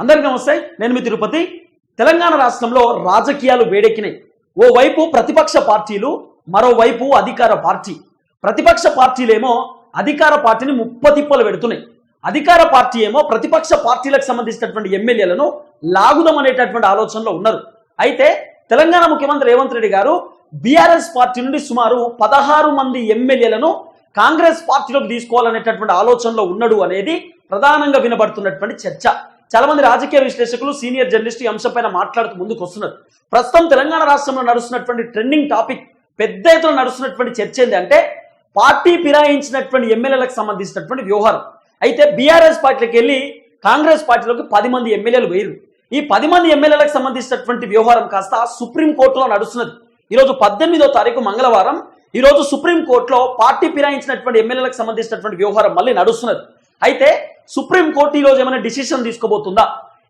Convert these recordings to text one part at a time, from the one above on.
అందరికీ నమస్తే. నేను మీ తిరుపతి. తెలంగాణ రాష్ట్రంలో రాజకీయాలు వేడెక్కినాయి. ఓవైపు ప్రతిపక్ష పార్టీలు మరోవైపు అధికార పార్టీ. ప్రతిపక్ష పార్టీలేమో అధికార పార్టీని ముప్పతిప్పలు పెడుతున్నాయి. అధికార పార్టీ ఏమో ప్రతిపక్ష పార్టీలకు సంబంధించినటువంటి ఎమ్మెల్యేలను లాగుదాం అనేటటువంటి ఆలోచనలో ఉన్నారు. అయితే తెలంగాణ ముఖ్యమంత్రి రేవంత్ రెడ్డి గారు బీఆర్ఎస్ పార్టీ నుండి సుమారు పదహారు మంది ఎమ్మెల్యేలను కాంగ్రెస్ పార్టీలోకి తీసుకోవాలనేటటువంటి ఆలోచనలో ఉన్నాడు అనేది ప్రధానంగా వినబడుతున్నటువంటి చర్చ. చాలా మంది రాజకీయ విశ్లేషకులు సీనియర్ జర్నలిస్ట్ ఈ అంశంపైన మాట్లాడుతూ ముందుకు వస్తున్నారు. ప్రస్తుతం తెలంగాణ రాష్ట్రంలో నడుస్తున్నటువంటి ట్రెండింగ్ టాపిక్ పెద్ద ఎత్తున నడుస్తున్నటువంటి చర్చ ఏంటంటే పార్టీ ఫిరాయించినటువంటి ఎమ్మెల్యేలకు సంబంధించినటువంటి వ్యవహారం. అయితే బీఆర్ఎస్ పార్టీకి వెళ్ళి కాంగ్రెస్ పార్టీలోకి పది మంది ఎమ్మెల్యేలు వేరు ఈ పది మంది ఎమ్మెల్యేలకు సంబంధించినటువంటి వ్యవహారం కాస్త సుప్రీం కోర్టులో నడుస్తున్నది. ఈరోజు పద్దెనిమిదో తారీఖు మంగళవారం ఈ రోజు సుప్రీం కోర్టులో పార్టీ ఫిరాయించినటువంటి ఎమ్మెల్యేలకు సంబంధించినటువంటి వ్యవహారం మళ్ళీ నడుస్తున్నది. అయితే సుప్రీం కోర్టు ఈ రోజు ఏమైనా డిసిషన్ తీసుకోబోతుందా?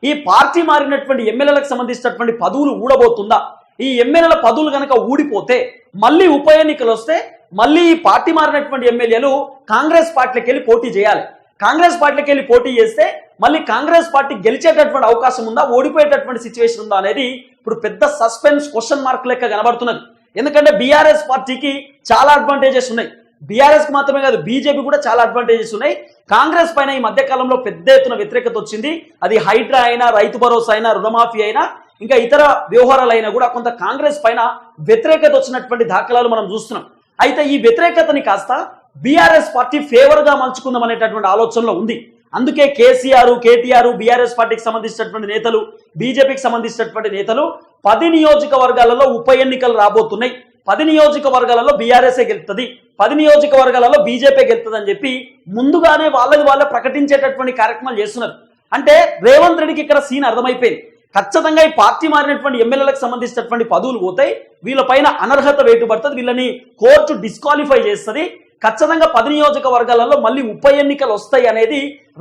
ఈ పార్టీ మారినటువంటి ఎమ్మెల్యేలకు సంబంధించినటువంటి పదవులు ఊడబోతుందా? ఈ ఎమ్మెల్యేల పదవులు కనుక ఊడిపోతే మళ్ళీ ఉప ఎన్నికలు వస్తే మళ్ళీ ఈ పార్టీ మారినటువంటి ఎమ్మెల్యేలు కాంగ్రెస్ పార్టీకి వెళ్ళి పోటీ చేయాలి. కాంగ్రెస్ పార్టీకి వెళ్ళి పోటీ చేస్తే మళ్ళీ కాంగ్రెస్ పార్టీ గెలిచేటటువంటి అవకాశం ఉందా? ఓడిపోయేటటువంటి సిచ్యువేషన్ ఉందా అనేది ఇప్పుడు పెద్ద సస్పెన్స్ క్వశ్చన్ మార్క్ లెక్క కనబడుతున్నది. ఎందుకంటే బీఆర్ఎస్ పార్టీకి చాలా అడ్వాంటేజెస్ ఉన్నాయి. బీఆర్ఎస్ మాత్రమే కాదు బీజేపీ కూడా చాలా అడ్వాంటేజెస్ ఉన్నాయి. కాంగ్రెస్ పైన ఈ మధ్య కాలంలో పెద్ద ఎత్తున వ్యతిరేకత వచ్చింది. అది హైడ్రా అయినా రైతు భరోసా అయినా రుణమాఫీ అయినా ఇంకా ఇతర వ్యవహారాలైనా కూడా కొంత కాంగ్రెస్ పైన వ్యతిరేకత వచ్చినటువంటి దాఖలాలు మనం చూస్తున్నాం. అయితే ఈ వ్యతిరేకతని కాస్త బీఆర్ఎస్ పార్టీ ఫేవర్గా మలుచుకుందాం అనేటటువంటి ఆలోచనలో ఉంది. అందుకే కేసీఆర్ కేటీఆర్ బీఆర్ఎస్ పార్టీకి సంబంధించినటువంటి నేతలు బీజేపీకి సంబంధించినటువంటి నేతలు పది నియోజకవర్గాలలో ఉప ఎన్నికలు రాబోతున్నాయి. పది నియోజకవర్గాలలో బీఆర్ఎస్ఏ గెలుస్తుంది పది నియోజకవర్గాలలో బీజేపీ గెలుస్తుంది అని చెప్పి ముందుగానే వాళ్ళది వాళ్ళే ప్రకటించేటటువంటి కార్యక్రమాలు చేస్తున్నారు. అంటే రేవంత్ రెడ్డికి ఇక్కడ సీన్ అర్థమైపోయింది. ఖచ్చితంగా ఈ పార్టీ మారినటువంటి ఎమ్మెల్యేలకు సంబంధించినటువంటి పదవులు పోతాయి. వీళ్ళపైన అనర్హత వేటు పడుతుంది వీళ్ళని కోర్టు డిస్క్వాలిఫై చేస్తుంది. ఖచ్చితంగా పది నియోజకవర్గాలలో మళ్ళీ ఉప ఎన్నికలు వస్తాయి అనేది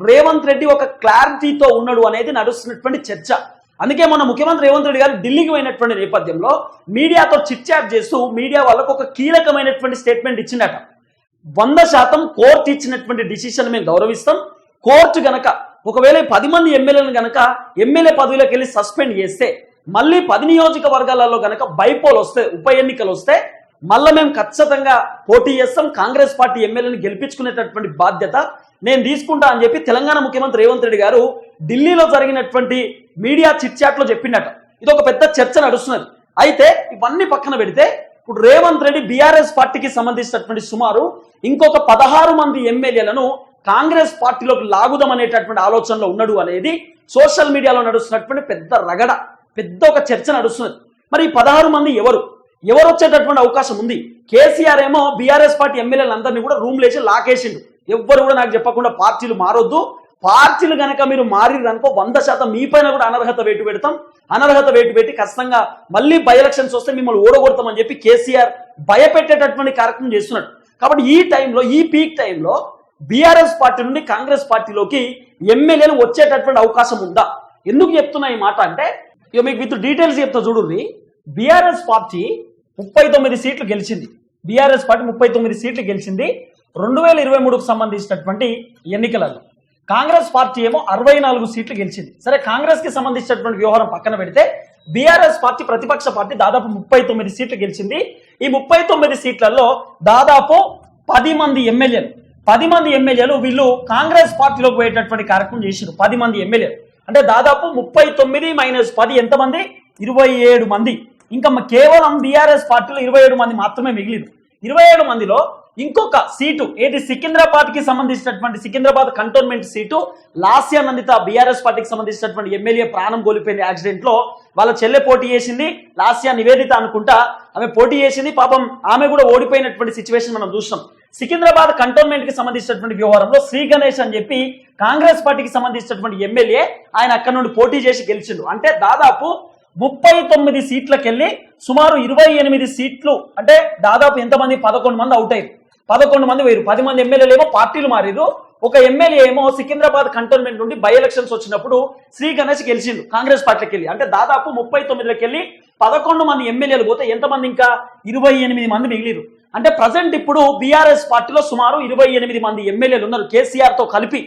రేవంత్ రెడ్డి ఒక క్లారిటీతో ఉన్నాడు అనేది నడుస్తున్నటువంటి చర్చ. అందుకే మన ముఖ్యమంత్రి రేవంత్ రెడ్డి గారు ఢిల్లీకి పోయినటువంటి నేపథ్యంలో మీడియాతో చిట్చాట్ చేస్తూ మీడియా వాళ్ళకు ఒక కీలకమైనటువంటి స్టేట్మెంట్ ఇచ్చిందట. వంద శాతం కోర్టు ఇచ్చినటువంటి డిసిషన్ మేము గౌరవిస్తాం. కోర్టు గనక ఒకవేళ పది మంది ఎమ్మెల్యేలను గనక ఎమ్మెల్యే పదవిలోకి వెళ్ళి సస్పెండ్ చేస్తే మళ్ళీ పది నియోజకవర్గాలలో గనక బైపోల్ వస్తే ఉప ఎన్నికలు వస్తే మళ్ళీ మేము ఖచ్చితంగా పోటీ చేస్తాం. కాంగ్రెస్ పార్టీ ఎమ్మెల్యేని గెలిపించుకునేటటువంటి బాధ్యత నేను తీసుకుంటా అని చెప్పి తెలంగాణ ముఖ్యమంత్రి రేవంత్ రెడ్డి గారు ఢిల్లీలో జరిగినటువంటి మీడియా చిట్చాట్లో చెప్పినట్టు. ఇది ఒక పెద్ద చర్చ నడుస్తున్నది. అయితే ఇవన్నీ పక్కన పెడితే ఇప్పుడు రేవంత్ రెడ్డి బీఆర్ఎస్ పార్టీకి సంబంధించినటువంటి సుమారు ఇంకొక పదహారు మంది ఎమ్మెల్యేలను కాంగ్రెస్ పార్టీలోకి లాగుదాం అనేటటువంటి ఆలోచనలో ఉన్నాడు అనేది సోషల్ మీడియాలో నడుస్తున్నటువంటి పెద్ద రగడ పెద్ద ఒక చర్చ నడుస్తున్నది. మరి ఈ పదహారు మంది ఎవరు? ఎవరు వచ్చేటటువంటి అవకాశం ఉంది? కేసీఆర్ ఏమో బీఆర్ఎస్ పార్టీ ఎమ్మెల్యేలందరినీ కూడా రూమ్ లేచి లాకేసిండు ఎవ్వరు కూడా నాకు చెప్పకుండా పార్టీలు మారొద్దు పార్టీలు కనుక మీరు మారిరనుకో వంద శాతం మీ పైన కూడా అనర్హత వేటు పెడతాం. అనర్హత వేటు పెట్టి ఖచ్చితంగా మళ్ళీ బై ఎలక్షన్స్ వస్తే మిమ్మల్ని ఓడగొడతామని చెప్పి కేసీఆర్ భయపెట్టేటటువంటి కార్యక్రమం చేస్తున్నాడు. కాబట్టి ఈ టైంలో ఈ పీక్ టైంలో బీఆర్ఎస్ పార్టీ నుండి కాంగ్రెస్ పార్టీలోకి ఎమ్మెల్యేలు వచ్చేటటువంటి అవకాశం ఉందా? ఎందుకు చెప్తున్నా ఈ మాట అంటే ఇక మీకు విత్ డీటెయిల్స్ చెప్తా చూడండి బీఆర్ఎస్ పార్టీ ముప్పై తొమ్మిది సీట్లు గెలిచింది. బీఆర్ఎస్ పార్టీ ముప్పై తొమ్మిది సీట్లు గెలిచింది. రెండు వేల ఇరవై మూడుకు సంబంధించినటువంటి ఎన్నికలలో. కాంగ్రెస్ పార్టీ ఏమో అరవై నాలుగు సీట్లు గెలిచింది. సరే కాంగ్రెస్కి సంబంధించినటువంటి వ్యవహారం పక్కన పెడితే బీఆర్ఎస్ పార్టీ ప్రతిపక్ష పార్టీ దాదాపు ముప్పై తొమ్మిది సీట్లు గెలిచింది. ఈ ముప్పై తొమ్మిది సీట్లలో దాదాపు పది మంది ఎమ్మెల్యేలు. పది మంది ఎమ్మెల్యేలు వీళ్ళు కాంగ్రెస్ పార్టీలోకి పోయేటటువంటి కార్యక్రమం చేసారు పది మంది ఎమ్మెల్యేలు. అంటే దాదాపు ముప్పై తొమ్మిది మైనస్ పది ఎంతమంది? ఇరవై ఏడు మంది. ఇంకా కేవలం బీఆర్ఎస్ పార్టీలో ఇరవై ఏడు మంది మాత్రమే మిగిలింది ఇరవై ఏడు మందిలో ఇంకొక సీటు ఏది సికింద్రాబాద్కి సంబంధించినటువంటి Secunderabad cantonment seat Lasya Nanditha BRS పార్టీకి సంబంధించినటువంటి ఎమ్మెల్యే ప్రాణం కోల్పోయింది యాక్సిడెంట్లో వాళ్ళ చెల్లె పోటీ చేసింది లాస్యా నివేదిత అనుకుంటా ఆమె పోటీ చేసింది పాపం ఆమె కూడా ఓడిపోయినటువంటి సిచ్యువేషన్ మనం చూసాం సికింద్రాబాద్ కంటోన్మెంట్కి సంబంధించినటువంటి వ్యవహారంలో శ్రీ గణేష్ అని చెప్పి కాంగ్రెస్ పార్టీకి సంబంధించినటువంటి ఎమ్మెల్యే ఆయన అక్కడ నుండి పోటీ చేసి గెలిచిండు. అంటే దాదాపు ముప్పై తొమ్మిది సీట్లకెళ్ళి సుమారు ఇరవై ఎనిమిది సీట్లు అంటే దాదాపు ఎంతమంది? పదకొండు మంది అవుట్ అయ్యారు. పదకొండు మంది వేరు పది మంది ఎమ్మెల్యేలు ఏమో పార్టీలు మారిరు ఒక ఎమ్మెల్యే ఏమో సికింద్రాబాద్ కంటోన్మెంట్ నుండి బై ఎలక్షన్స్ వచ్చినప్పుడు శ్రీ గణేష్ గెలిచిండు కాంగ్రెస్ పార్టీకి వెళ్ళి అంటే దాదాపు ముప్పై తొమ్మిదిలోకి వెళ్ళి పదకొండు మంది ఎమ్మెల్యేలు పోతే ఎంతమంది ఇంకా? ఇరవై ఎనిమిది మంది మిగిలిరు అంటే ప్రజెంట్ ఇప్పుడు బీఆర్ఎస్ పార్టీలో సుమారు ఇరవై ఎనిమిది మంది ఎమ్మెల్యేలు ఉన్నారు కేసీఆర్తో కలిపి.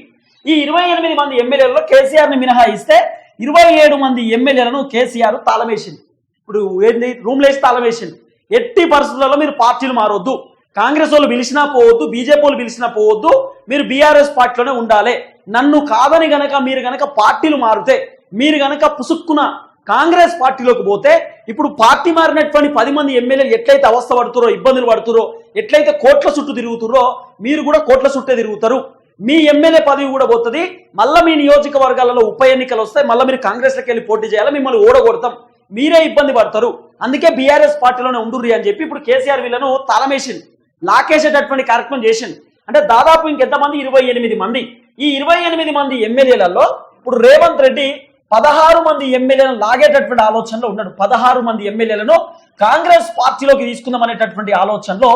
ఈ ఇరవై ఎనిమిది మంది ఎమ్మెల్యేలలో కేసీఆర్ని మినహాయిస్తే ఇరవై ఏడు మంది ఎమ్మెల్యేలను కేసీఆర్ తాళమేసింది ఇప్పుడు ఏంది? రూమ్లేసి తాళమేసింది ఎట్టి పరిస్థితులలో మీరు పార్టీలు మారొద్దు. కాంగ్రెస్ వాళ్ళు పిలిచినా పోవద్దు బీజేపీ వాళ్ళు పిలిచినా పోవద్దు మీరు బీఆర్ఎస్ పార్టీలోనే ఉండాలి. నన్ను కాదని గనక మీరు గనక పార్టీలు మారితే మీరు గనక పుసుక్కున కాంగ్రెస్ పార్టీలోకి పోతే ఇప్పుడు పార్టీ మారినటువంటి పది మంది ఎమ్మెల్యేలు ఎట్లయితే అవస్థ పడుతురో ఇబ్బందులు పడుతురో ఎట్లయితే కోట్ల చుట్టూ తిరుగుతురో మీరు కూడా కోట్ల చుట్టే తిరుగుతారు. మీ ఎమ్మెల్యే పదవి కూడా పోతుంది. మళ్ళీ మీ నియోజకవర్గాలలో ఉప ఎన్నికలు వస్తాయి. మళ్ళీ మీరు కాంగ్రెస్లోకి వెళ్ళి పోటీ చేయాలి. మిమ్మల్ని ఓడగొడతాం. మీరే ఇబ్బంది పడతారు. అందుకే బీఆర్ఎస్ పార్టీలోనే ఉండుర్రి అని చెప్పి ఇప్పుడు కేసీఆర్ వీళ్ళను తలమేసింది. లాకేసేటటువంటి కార్యక్రమం చేసింది అంటే దాదాపు ఇంకెంతమంది? ఇరవై ఎనిమిది మంది. ఈ ఇరవై ఎనిమిది మంది ఎమ్మెల్యేలలో ఇప్పుడు రేవంత్ రెడ్డి పదహారు మంది ఎమ్మెల్యేలను లాగేటటువంటి ఆలోచనలో ఉన్నాడు. పదహారు మంది ఎమ్మెల్యేలను కాంగ్రెస్ పార్టీలోకి తీసుకుందాం అనేటటువంటి ఆలోచనలో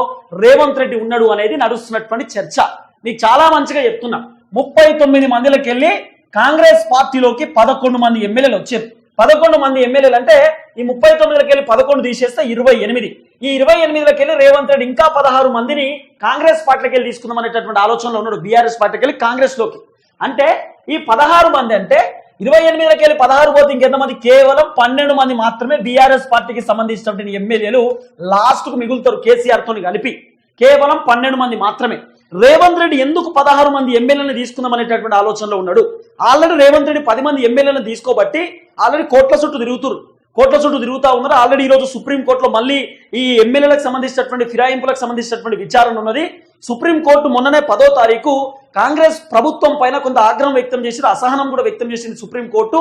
రేవంత్ రెడ్డి ఉన్నాడు అనేది నడుస్తున్నటువంటి చర్చ. మీకు చాలా మంచిగా చెప్తున్నా. ముప్పై తొమ్మిది మందిలోకి వెళ్ళి కాంగ్రెస్ పార్టీలోకి పదకొండు మంది ఎమ్మెల్యేలు వచ్చారు. పదకొండు మంది ఎమ్మెల్యేలు అంటే ఈ ముప్పై తొమ్మిదిలోకి వెళ్ళి పదకొండు తీసేస్తే ఇరవై ఎనిమిది. ఈ ఇరవై ఎనిమిదిలోకి వెళ్ళి రేవంత్ రెడ్డి ఇంకా పదహారు మందిని కాంగ్రెస్ పార్టీకి వెళ్ళి తీసుకుందాం అనేటటువంటి ఆలోచనలో ఉన్నాడు బీఆర్ఎస్ పార్టీకి వెళ్ళి కాంగ్రెస్లోకి అంటే ఈ పదహారు మంది అంటే ఇరవై ఎనిమిదిలోకి వెళ్ళి పదహారు పోతే ఇంకెంతమంది కేవలం పన్నెండు మంది మాత్రమే బీఆర్ఎస్ పార్టీకి సంబంధించినటువంటి ఎమ్మెల్యేలు లాస్ట్కు మిగులుతారు కేసీఆర్ తోని కలిపి. కేవలం పన్నెండు మంది మాత్రమే. రేవంత్ రెడ్డి ఎందుకు పదహారు మంది ఎమ్మెల్యేలను తీసుకుందాం అనేటటువంటి ఆలోచనలో ఉన్నాడు. ఆల్రెడీ రేవంత్ రెడ్డి పది మంది ఎమ్మెల్యేలను తీసుకోబట్టి ఆల్రెడీ కోట్ల చుట్టూ తిరుగుతురు. కోట్ల చుట్టూ తిరుగుతా ఉన్నారు. ఆల్రెడీ ఈరోజు సుప్రీంకోర్టులో మళ్ళీ ఈ ఎమ్మెల్యేలకు సంబంధించినటువంటి ఫిరాయింపులకు సంబంధించినటువంటి విచారణ ఉన్నది. సుప్రీంకోర్టు మొన్ననే పదో తారీఖు కాంగ్రెస్ ప్రభుత్వం పైన కొంత ఆగ్రహం వ్యక్తం చేసి అసహనం కూడా వ్యక్తం చేసింది సుప్రీంకోర్టు.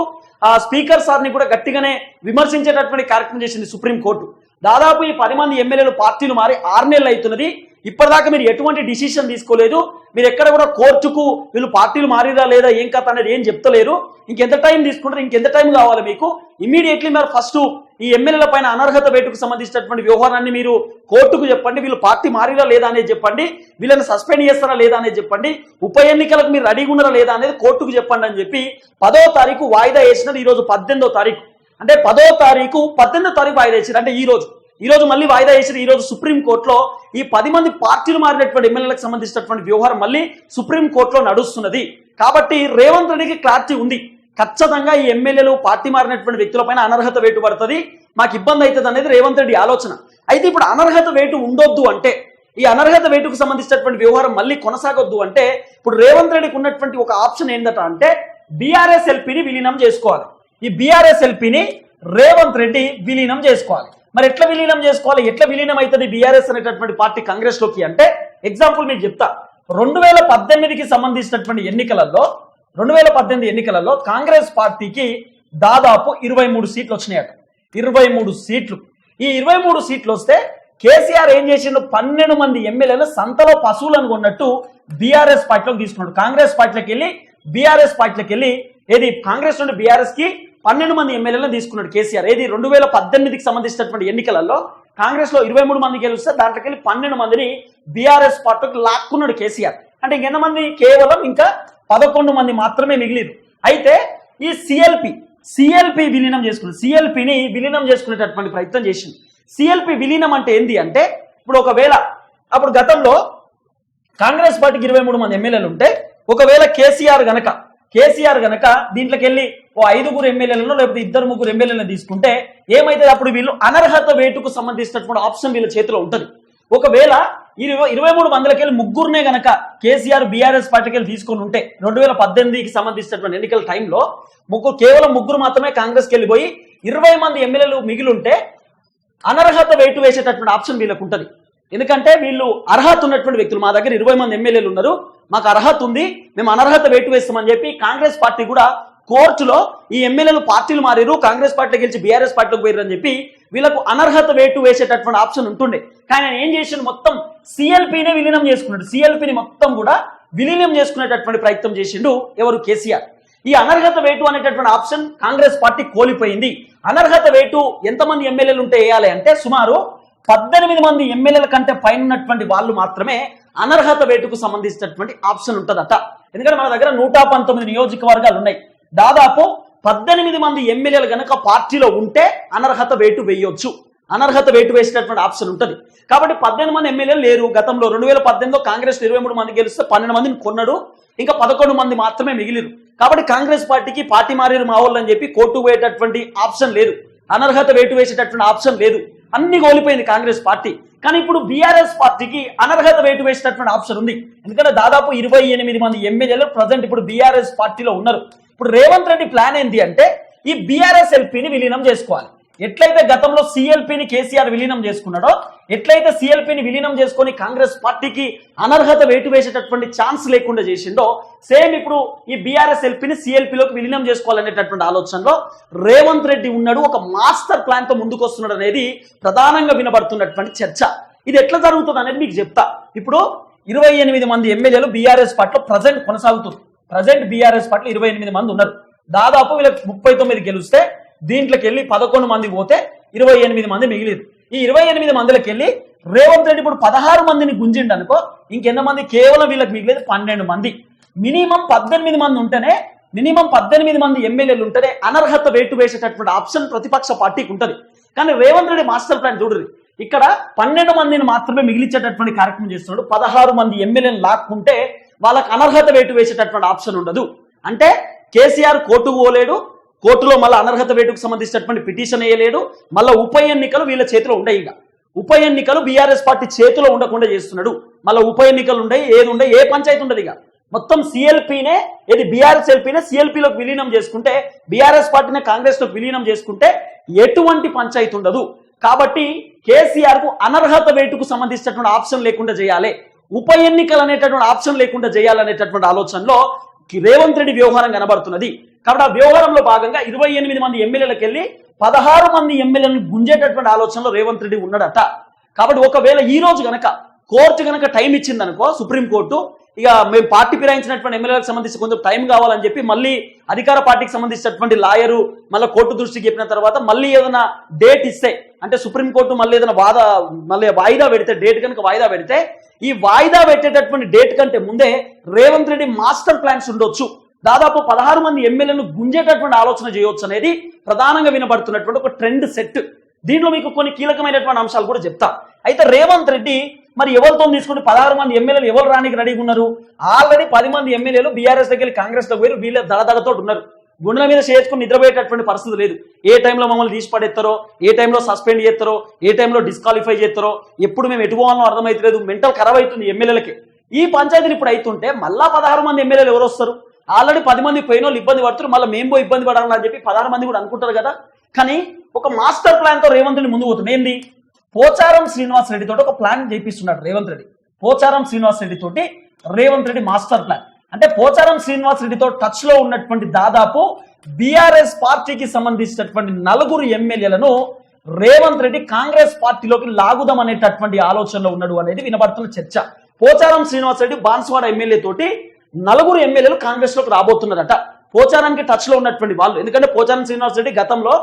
ఆ స్పీకర్ సార్ని కూడా గట్టిగానే విమర్శించేటటువంటి కార్యక్రమం చేసింది సుప్రీంకోర్టు. దాదాపు ఈ పది మంది ఎమ్మెల్యేలు పార్టీలు మారి ఆరు నెలలు అవుతున్నది. ఇప్పటిదాకా మీరు ఎటువంటి డిసిషన్ తీసుకోలేదు. మీరు ఎక్కడ కూడా కోర్టుకు వీళ్ళు పార్టీలు మారిరా లేదా ఏం కథ అనేది ఏం చెప్తలేరు. ఇంకెంత టైం తీసుకుంటారు ఇంకెంత టైం కావాలి మీకు? ఇమీడియట్లీ మీరు ఫస్ట్ ఈ ఎమ్మెల్యేల పైన అనర్హత వేటుకు సంబంధించినటువంటి వ్యవహారాన్ని మీరు కోర్టుకు చెప్పండి వీళ్ళు పార్టీ మారిరా లేదా అనేది చెప్పండి వీళ్ళని సస్పెండ్ చేస్తారా లేదా అనేది చెప్పండి ఉప ఎన్నికలకు మీరు రెడీగా ఉన్నారా లేదా అనేది కోర్టుకు చెప్పండి అని చెప్పి పదో తారీఖు వాయిదా వేసినది ఈ రోజు పద్దెనిమిదో తారీఖు. అంటే పదో తారీఖు పద్దెనిమిదో తారీఖు వాయిదా వేసినారు అంటే ఈ రోజు. ఈ రోజు మళ్ళీ వాయిదా వేసిన ఈ రోజు సుప్రీం కోర్టులో ఈ పది మంది పార్టీలు మారినటువంటి ఎమ్మెల్యేలకు సంబంధించినటువంటి వ్యవహారం మళ్ళీ సుప్రీం కోర్టులో నడుస్తున్నది. కాబట్టి రేవంత్ రెడ్డికి క్లారిటీ ఉంది. ఖచ్చితంగా ఈ ఎమ్మెల్యేలు పార్టీ మారినటువంటి వ్యక్తులపైన అనర్హత వేటు పడుతుంది. మాకు ఇబ్బంది అవుతుంది అనేది రేవంత్ రెడ్డి ఆలోచన. అయితే ఇప్పుడు అనర్హత వేటు ఉండొద్దు అంటే ఈ అనర్హత వేటుకు సంబంధించినటువంటి వ్యవహారం మళ్ళీ కొనసాగొద్దు అంటే ఇప్పుడు రేవంత్ రెడ్డికి ఉన్నటువంటి ఒక ఆప్షన్ ఏంటట అంటే బీఆర్ఎస్ ఎల్పీని విలీనం చేసుకోవాలి. ఈ బీఆర్ఎస్ ఎల్పీని రేవంత్ రెడ్డి విలీనం చేసుకోవాలి. మరి ఎట్లా విలీనం చేసుకోవాలి? ఎట్లా విలీనం అవుతుంది బీఆర్ఎస్ అనేటటువంటి పార్టీ కాంగ్రెస్లోకి అంటే ఎగ్జాంపుల్ మీకు చెప్తా. రెండు వేల పద్దెనిమిదికి సంబంధించినటువంటి ఎన్నికలలో రెండు వేల పద్దెనిమిది ఎన్నికలలో కాంగ్రెస్ పార్టీకి దాదాపు ఇరవై మూడు సీట్లు వచ్చినాయట. ఇరవై మూడు సీట్లు. ఈ ఇరవై మూడు సీట్లు వస్తే కేసీఆర్ ఏం చేసిండు? పన్నెండు మంది ఎమ్మెల్యేలు సంతలో పశువులను కొన్నట్టు బీఆర్ఎస్ పార్టీలోకి తీసుకున్నాడు. కాంగ్రెస్ పార్టీలోకి వెళ్ళి బీఆర్ఎస్ పార్టీలోకి వెళ్ళి ఏది కాంగ్రెస్ నుండి బీఆర్ఎస్కి పన్నెండు మంది ఎమ్మెల్యేలను తీసుకున్నాడు కేసీఆర్. ఏది? రెండు వేల పద్దెనిమిదికి సంబంధించినటువంటి ఎన్నికలలో కాంగ్రెస్లో ఇరవై మూడు మంది గెలిస్తే దాంట్లోకి వెళ్ళి పన్నెండు మందిని బీఆర్ఎస్ పార్టీకి లాక్కున్నాడు కేసీఆర్. అంటే ఎంతమంది కేవలం ఇంకా పదకొండు మంది మాత్రమే మిగిలిరు. అయితే ఈ సిఎల్పి సిఎల్పి విలీనం చేసుకుంది సిఎల్పిని విలీనం చేసుకునేటటువంటి ప్రయత్నం చేసింది. సిఎల్పి విలీనం అంటే ఏంది అంటే ఇప్పుడు ఒకవేళ అప్పుడు గతంలో కాంగ్రెస్ పార్టీకి ఇరవై మూడు మంది ఎమ్మెల్యేలు ఉంటే ఒకవేళ కేసీఆర్ గనక కేసీఆర్ గనక దీంట్లోకి వెళ్ళి ఓ ఐదుగురు ఎమ్మెల్యేలను లేకపోతే ఇద్దరు ముగ్గురు ఎమ్మెల్యేలను తీసుకుంటే ఏమైతే అప్పుడు వీళ్ళు అనర్హత వేటుకు సంబంధించినటువంటి ఆప్షన్ వీళ్ళ చేతిలో ఉంటుంది. ఒకవేళ ఇరవై ఇరవై మూడు మందికి ముగ్గురునే గనక కేసీఆర్ బీఆర్ఎస్ పార్టీకి వెళ్ళి తీసుకుని ఉంటే రెండు వేల పద్దెనిమిదికి సంబంధించినటువంటి ఎన్నికల టైంలో ముగ్గురు కేవలం ముగ్గురు మాత్రమే కాంగ్రెస్కి వెళ్ళిపోయి ఇరవై మంది ఎమ్మెల్యేలు మిగిలి ఉంటే అనర్హత వేటు వేసేటటువంటి ఆప్షన్ వీళ్ళకు ఉంటుంది. ఎందుకంటే వీళ్ళు అర్హత ఉన్నటువంటి వ్యక్తులు. మా దగ్గర ఇరవై మంది ఎమ్మెల్యేలు ఉన్నారు. మాకు అర్హత ఉంది. మేము అనర్హత వేటు వేస్తామని చెప్పి కాంగ్రెస్ పార్టీ కూడా కోర్టులో ఈ ఎమ్మెల్యేలు పార్టీలు మారారు కాంగ్రెస్ పార్టీ గెలిచి బీఆర్ఎస్ పార్టీలోకి పోయారు అని చెప్పి వీళ్ళకు అనర్హత వేటు వేసేటటువంటి ఆప్షన్ ఉంటుండే. కానీ ఆయన ఏం చేసిండు? మొత్తం సిఎల్పీనే విలీనం చేసుకున్నాడు. సిఎల్పీని మొత్తం కూడా విలీనం చేసుకునేటటువంటి ప్రయత్నం చేసిండు ఎవరు? కేసీఆర్. ఈ అనర్హత వేటు అనేటటువంటి ఆప్షన్ కాంగ్రెస్ పార్టీ కోల్పోయింది. అనర్హత వేటు ఎంతమంది ఎమ్మెల్యేలు ఉంటే వేయాలి అంటే సుమారు పద్దెనిమిది మంది ఎమ్మెల్యేల కంటే పైన ఉన్నటువంటి వాళ్ళు మాత్రమే అనర్హత వేటుకు సంబంధించినటువంటి ఆప్షన్ ఉంటుందట. ఎందుకంటే మన దగ్గర నూట పంతొమ్మిది నియోజకవర్గాలు ఉన్నాయి. దాదాపు పద్దెనిమిది మంది ఎమ్మెల్యేలు గనక పార్టీలో ఉంటే అనర్హత వేటు వేయొచ్చు. అనర్హత వేటు వేసేటటువంటి ఆప్షన్ ఉంటుంది. కాబట్టి పద్దెనిమిది మంది ఎమ్మెల్యేలు లేరు. గతంలో రెండు వేల పద్దెనిమిదిలో కాంగ్రెస్ ఇరవై మూడు మంది గెలిస్తే పన్నెండు మందిని కొన్నాడు. ఇంకా పదకొండు మంది మాత్రమే మిగిలిరు. కాబట్టి కాంగ్రెస్ పార్టీకి పార్టీ మారేరు మా వాళ్ళు అని చెప్పి కోర్టు పోయేటటువంటి ఆప్షన్ లేదు. అనర్హత వేటు వేసేటటువంటి ఆప్షన్ లేదు. అన్ని కోల్పోయింది కాంగ్రెస్ పార్టీ. కానీ ఇప్పుడు బీఆర్ఎస్ పార్టీకి అనర్హత వేటు వేసినటువంటి ఆప్షన్ ఉంది. ఎందుకంటే దాదాపు ఇరవై ఎనిమిది మంది ఎమ్మెల్యేలు ప్రజెంట్ ఇప్పుడు బీఆర్ఎస్ పార్టీలో ఉన్నారు. ఇప్పుడు రేవంత్ రెడ్డి ప్లాన్ ఏంటి అంటే ఈ బీఆర్ఎస్ ఎల్పీని విలీనం చేసుకోవాలి. ఎట్లయితే గతంలో సిఎల్పిని కేసీఆర్ విలీనం చేసుకున్నాడో ఎట్లయితే సిఎల్పిని విలీనం చేసుకొని కాంగ్రెస్ పార్టీకి అనర్హత వేటు వేసేటటువంటి ఛాన్స్ లేకుండా చేసిండో సేమ్ ఇప్పుడు ఈ బీఆర్ఎస్ ఎల్పిని సిఎల్పిలోకి విలీనం చేసుకోవాలనేటటువంటి ఆలోచనలో రేవంత్ రెడ్డి ఉన్నాడు ఒక మాస్టర్ ప్లాన్తో తో ముందుకు వస్తున్నాడు అనేది ప్రధానంగా వినబడుతున్నటువంటి చర్చ. ఇది ఎట్లా జరుగుతుంది అనేది మీకు చెప్తా. ఇప్పుడు ఇరవై ఎనిమిది మంది ఎమ్మెల్యేలు బీఆర్ఎస్ పార్టీలో ప్రజెంట్ కొనసాగుతుంది ప్రజెంట్ బీఆర్ఎస్ పార్టీలో ఇరవై ఎనిమిది మంది ఉన్నారు. దాదాపు వీళ్ళకి ముప్పై తొమ్మిది గెలిస్తే దీంట్లోకి వెళ్ళి పదకొండు మంది పోతే ఇరవై ఎనిమిది మంది మిగిలిరు. ఈ ఇరవై ఎనిమిది మందిలోకి వెళ్ళి రేవంత్ రెడ్డి ఇప్పుడు పదహారు మందిని గుంజిండు అనుకో ఇంకెంత మంది కేవలం వీళ్ళకి మిగిలేదు? పన్నెండు మంది. మినిమం పద్దెనిమిది మంది ఉంటేనే మినిమం పద్దెనిమిది మంది ఎమ్మెల్యేలు ఉంటేనే అనర్హత వేటు వేసేటటువంటి ఆప్షన్ ప్రతిపక్ష పార్టీకి ఉంటుంది. కానీ రేవంత్ రెడ్డి మాస్టర్ ప్లాన్ చూడరు ఇక్కడ పన్నెండు మందిని మాత్రమే మిగిలించేటటువంటి కార్యక్రమం చేస్తున్నాడు. పదహారు మంది ఎమ్మెల్యేలు లాక్కుంటే వాళ్ళకి అనర్హత వేటు వేసేటటువంటి ఆప్షన్ ఉండదు. అంటే కేసీఆర్ కోర్టుకు పోలేడు కోర్టులో మళ్ళీ అనర్హత వేటుకు సంబంధించినటువంటి పిటిషన్ వేయలేడు మళ్ళీ ఉప ఎన్నికలు వీళ్ళ చేతిలో ఉండయి ఇక. ఉప ఎన్నికలు బీఆర్ఎస్ పార్టీ చేతిలో ఉండకుండా చేస్తున్నాడు. మళ్ళీ ఉప ఎన్నికలు ఉండయి ఏది ఉండే ఏ పంచాయతీ ఉండదు ఇక. మొత్తం సిఎల్పీనే ఏది బీఆర్ఎస్ ఎల్పీనే సిఎల్పీలోకి విలీనం చేసుకుంటే బీఆర్ఎస్ పార్టీనే కాంగ్రెస్లోకి విలీనం చేసుకుంటే ఎటువంటి పంచాయతీ ఉండదు. కాబట్టి కేసీఆర్కు అనర్హత వేటుకు సంబంధించినటువంటి ఆప్షన్ లేకుండా చేయాలి. ఉప ఎన్నికలు అనేటటువంటి ఆప్షన్ లేకుండా చేయాలనేటటువంటి ఆలోచనలో రేవంత్ రెడ్డి వ్యవహారం కనబడుతున్నది. కాబట్టి ఆ వ్యవహారంలో భాగంగా ఇరవై ఎనిమిది మంది ఎమ్మెల్యేలకు వెళ్ళి పదహారు మంది ఎమ్మెల్యేలను గుంజేటటువంటి ఆలోచనలో రేవంత్ రెడ్డి ఉన్నాడట. కాబట్టి ఒకవేళ ఈ రోజు గనక కోర్టు గనక టైం ఇచ్చిందనుకో సుప్రీంకోర్టు ఇక మేము పార్టీ ఫిరాయించినటువంటి ఎమ్మెల్యేలకు సంబంధించి కొంచెం టైం కావాలని చెప్పి మళ్ళీ అధికార పార్టీకి సంబంధించినటువంటి లాయరు మళ్ళీ కోర్టు దృష్టికి చెప్పిన తర్వాత మళ్ళీ ఏదైనా డేట్ ఇస్తే అంటే సుప్రీంకోర్టు మళ్ళీ ఏదైనా వాద మళ్ళీ వాయిదా పెడితే డేట్ కనుక వాయిదా పెడితే ఈ వాయిదా పెట్టేటటువంటి డేట్ కంటే ముందే రేవంత్ రెడ్డి మాస్టర్ ప్లాన్స్ ఉండొచ్చు. దాదాపు పదహారు మంది ఎమ్మెల్యేలను గుంజేటటువంటి ఆలోచన చేయవచ్చు అనేది ప్రధానంగా వినబడుతున్నటువంటి ఒక ట్రెండ్ సెట్. దీంట్లో మీకు కొన్ని కీలకమైనటువంటి అంశాలు కూడా చెప్తా. అయితే రేవంత్ రెడ్డి మరి ఎవరితో తీసుకుంటే పదహారు మంది ఎమ్మెల్యేలు ఎవరు రానికి రెడీగా ఉన్నారు? ఆల్రెడీ పది మంది ఎమ్మెల్యేలు బీఆర్ఎస్ దగ్గర కాంగ్రెస్ దగ్గర పోయి వీళ్ళ ఉన్నారు. గుండెల మీద చేసుకుని నిద్రపోయేటటువంటి పరిస్థితి లేదు. ఏ టైంలో మమ్మల్ని తీసి పడేస్తారో ఏ టైంలో సస్పెండ్ చేస్తారో ఏ టైంలో డిస్క్వాలిఫై చేస్తారో ఎప్పుడు మేము ఎటుకోవాలో అర్థమైతలేదు. మెంటల్ ఖరాబ్ అవుతుంది ఎమ్మెల్యేలకి. ఈ పంచాయతీలు ఇప్పుడు అవుతుంటే మళ్ళా పదహారు మంది ఎమ్మెల్యేలు ఎవరు వస్తారు? ఆల్రెడీ పది మంది పోయిన వాళ్ళు ఇబ్బంది పడుతున్నారు మళ్ళీ మేము పోయి ఇబ్బంది పడాలని చెప్పి పదహారు మంది కూడా అనుకుంటారు కదా. కానీ ఒక మాస్టర్ ప్లాన్తో రేవంత్ రెడ్డి ముందు పోతుంది ఏంది? పోచారం శ్రీనివాస్ రెడ్డి తోటి ఒక ప్లాన్ చేపిస్తున్నాడు రేవంత్ రెడ్డి. పోచారం శ్రీనివాస్ రెడ్డి తోటి రేవంత్ రెడ్డి మాస్టర్ ప్లాన్. అంటే పోచారం శ్రీనివాస్ రెడ్డితో టచ్లో ఉన్నటువంటి దాదాపు బీఆర్ఎస్ పార్టీకి సంబంధించినటువంటి నలుగురు ఎమ్మెల్యేలను రేవంత్ రెడ్డి కాంగ్రెస్ పార్టీలోకి లాగుదాం అనేటటువంటి ఆలోచనలో ఉన్నాడు అనేది వినబడుతున్న చర్చ. పోచారం శ్రీనివాస్ రెడ్డి బాన్స్వాడ ఎమ్మెల్యే తోటి నలుగురు ఎమ్మెల్యేలు కాంగ్రెస్లోకి రాబోతున్నారట. పోచారానికి టచ్లో ఉన్నటువంటి వాళ్ళు. ఎందుకంటే పోచారం శ్రీనివాస్ రెడ్డి గతంలో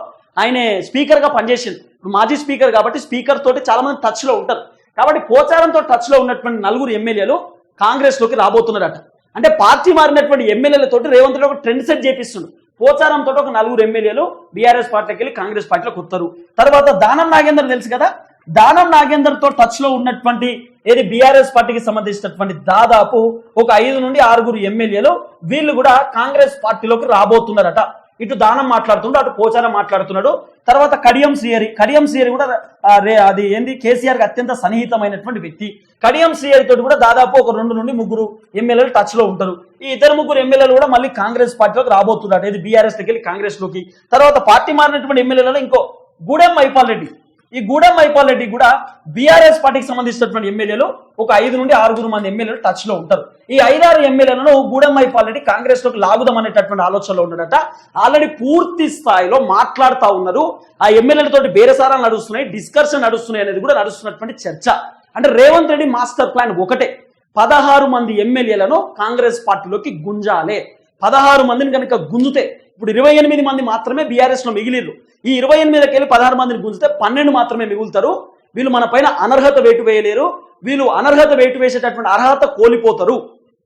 ఆయన స్పీకర్గా పనిచేసింది ఇప్పుడు మాజీ స్పీకర్ కాబట్టి స్పీకర్ తోటి చాలా మంది టచ్లో ఉంటారు. కాబట్టి పోచారంతో టచ్లో ఉన్నటువంటి నలుగురు ఎమ్మెల్యేలు కాంగ్రెస్లోకి రాబోతున్నారట. అంటే పార్టీ మారినటువంటి ఎమ్మెల్యేలతోటి రేవంత్ రెడ్డి ఒక ట్రెండ్ సెట్ చేపిస్తుంది పోచారం తోటి ఒక నలుగురు ఎమ్మెల్యేలు బీఆర్ఎస్ పార్టీకి వెళ్ళి కాంగ్రెస్ పార్టీలోకి వస్తారు. తర్వాత దానం నాగేందర్ తెలుసు కదా? దానం నాగేందర్తో టచ్లో ఉన్నటువంటి ఏది బీఆర్ఎస్ పార్టీకి సంబంధించినటువంటి దాదాపు ఒక ఐదు నుండి ఆరుగురు ఎమ్మెల్యేలు వీళ్ళు కూడా కాంగ్రెస్ పార్టీలోకి రాబోతున్నారట. ఇటు దానం మాట్లాడుతుండు అటు పోచారం మాట్లాడుతున్నాడు. తర్వాత కడియం శ్రీహరి కడియం శ్రీహరి కూడా అది ఏంది? కేసీఆర్కి అత్యంత సన్నిహితమైనటువంటి వ్యక్తి. కడియం శ్రీహరి తోటి కూడా దాదాపు ఒక రెండు నుండి ముగ్గురు ఎమ్మెల్యేలు టచ్లో ఉంటారు. ఈ ఇద్దరు ముగ్గురు ఎమ్మెల్యేలు కూడా మళ్ళీ కాంగ్రెస్ పార్టీలోకి రాబోతున్నారు ఇది బీఆర్ఎస్ దగ్గర కాంగ్రెస్లోకి తర్వాత పార్టీ మారినటువంటి ఎమ్మెల్యేలలో ఇంకో గూడెం మైపాల్ రెడ్డి. ఈ గూడెం మైపాల్ రెడ్డి కూడా బీఆర్ఎస్ పార్టీకి సంబంధించినటువంటి ఎమ్మెల్యేలు ఒక ఐదు నుండి ఆరుగురు మంది ఎమ్మెల్యేలు టచ్లో ఉంటారు. ఈ ఐదారు ఎమ్మెల్యేలను గూడెం మైపాల్ రెడ్డి కాంగ్రెస్లోకి లాగుదాం అనేటటువంటి ఆలోచనలో ఉన్నాడట. ఆల్రెడీ పూర్తి స్థాయిలో మాట్లాడుతూ ఉన్నారు. ఆ ఎమ్మెల్యేలతోటి బేరసారాలు నడుస్తున్నాయి డిస్కషన్ నడుస్తున్నాయి అనేది కూడా నడుస్తున్నటువంటి చర్చ. అంటే రేవంత్ రెడ్డి మాస్టర్ ప్లాన్ ఒకటే. పదహారు మంది ఎమ్మెల్యేలను కాంగ్రెస్ పార్టీలోకి గుంజాలే. పదహారు మందిని కనుక గుంజితే ఇప్పుడు ఇరవై ఎనిమిది మంది మాత్రమే బీఆర్ఎస్లో మిగిలిరు ఈ ఇరవై ఎనిమిదికి వెళ్ళి పదహారు మందిని గుంజితే పన్నెండు మాత్రమే మిగులుతారు. వీళ్ళు మన పైన అనర్హత వేటు వేయలేరు. వీళ్ళు అనర్హత వేటు వేసేటటువంటి అర్హత కోల్పోతారు.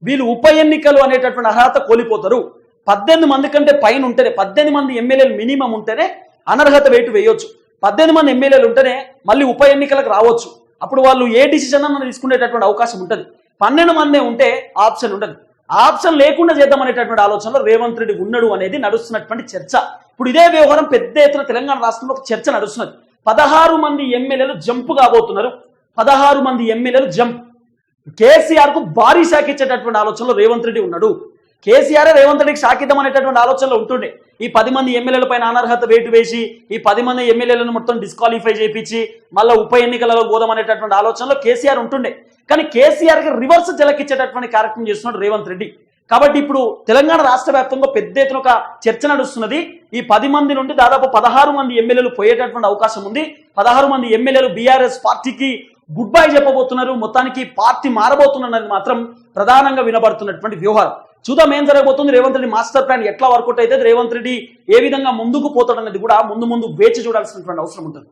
వీళ్ళు ఉప ఎన్నికలు అనేటటువంటి అర్హత కోల్పోతారు. పద్దెనిమిది మంది కంటే పైన ఉంటేనే పద్దెనిమిది మంది ఎమ్మెల్యేలు మినిమం ఉంటేనే అనర్హత వేటు వేయొచ్చు. పద్దెనిమిది మంది ఎమ్మెల్యేలు ఉంటేనే మళ్ళీ ఉప ఎన్నికలకు రావచ్చు. అప్పుడు వాళ్ళు ఏ డిసిజన్ అన్న తీసుకునేటటువంటి అవకాశం ఉంటుంది. పన్నెండు మందే ఉంటే ఆప్షన్ ఉండదు ఆప్షన్ లేకుండా చేద్దామనేటటువంటి ఆలోచనలో రేవంత్ రెడ్డి ఉన్నాడు అనేది నడుస్తున్నటువంటి చర్చ. ఇప్పుడు ఇదే వ్యవహారం పెద్ద ఎత్తున తెలంగాణ రాష్ట్రంలో ఒక చర్చ నడుస్తున్నది. పదహారు మంది ఎమ్మెల్యేలు జంప్ కాబోతున్నారు. పదహారు మంది ఎమ్మెల్యేలు జంప్. కేసీఆర్కు భారీ షాక్ ఇచ్చేటటువంటి ఆలోచనలో రేవంత్ రెడ్డి ఉన్నాడు. కేసీఆర్ రేవంత్ రెడ్డికి షాక్ ఇద్దాం అనేటటువంటి ఆలోచనలో ఉంటుండే. ఈ పది మంది ఎమ్మెల్యేల పైన అనర్హత వేటు వేసి ఈ పది మంది ఎమ్మెల్యేలను మొత్తం డిస్క్వాలిఫై చేయించి మళ్ళీ ఉప ఎన్నికలలో పోదాం అనేటటువంటి ఆలోచనలో కేసీఆర్ ఉంటుండే. కానీ కేసీఆర్కి రివర్స్ జలకిచ్చేటటువంటి కార్యక్రమం చేస్తున్నాడు రేవంత్ రెడ్డి. కాబట్టి ఇప్పుడు తెలంగాణ రాష్ట్ర వ్యాప్తంగా పెద్ద ఎత్తున ఒక చర్చ నడుస్తున్నది. ఈ పది మంది నుండి దాదాపు పదహారు మంది ఎమ్మెల్యేలు పోయేటటువంటి అవకాశం ఉంది. పదహారు మంది ఎమ్మెల్యేలు బీఆర్ఎస్ పార్టీకి గుడ్ బై చెప్పబోతున్నారు. మొత్తానికి పార్టీ మారబోతున్నది మాత్రం ప్రధానంగా వినబడుతున్నటువంటి వ్యవహారం చూద్దాం ఏం జరగబోతుంది. రేవంత్ రెడ్డి మాస్టర్ ప్లాన్ ఎట్లా వర్కౌట్ అయితే రేవంత్ రెడ్డి ఏ విధంగా ముందుకు పోతాడన్నది కూడా ముందు ముందు వేచి చూడాల్సినటువంటి అవసరం ఉంటుంది.